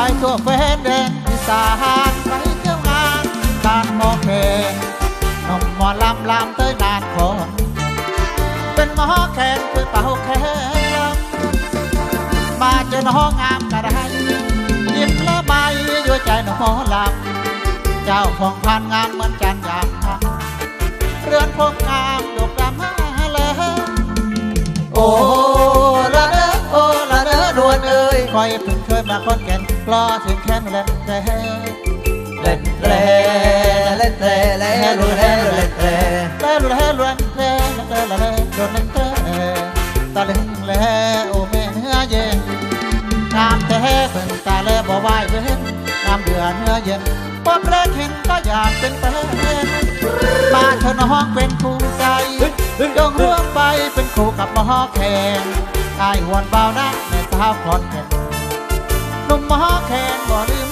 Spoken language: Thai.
ไปทั่วแคว้นแดนอีสานไปเที่ยวงานการหมอแคนนมหมอลำลำเต้ยนานคนเป็นหมอแคนคือเป่าแคนลำมาเจอน้องงามกระไรยิ้มละใบอยู่ใจน้องลำเจ้าของพันงามเหมือนจันยามเรือนพงงา คอยเพิ่งเคยมาคนแก่นรอถึงแค่นแลนแต่เล่นเล่เล่นเล่เล่นเล่เล่นเล่แต่ลุแลลวนแต่แต่ละเลยโดนนั่งแต่ตะลึงแลโอแม่เนื้อเย็นงามแต่เพิ่งตาแลบ่ไหวเว้นงามเดือเนื้อเย็นพอแรกเห็นก็อยากเป็นเป็นมาเธอน้องเป็นคู่ใจยงร่วมไปเป็นคู่กับมหอแข่งกายหวนเบานะแม่สาวคลอนแก่นห นุ่มหอแขนบ่ลืม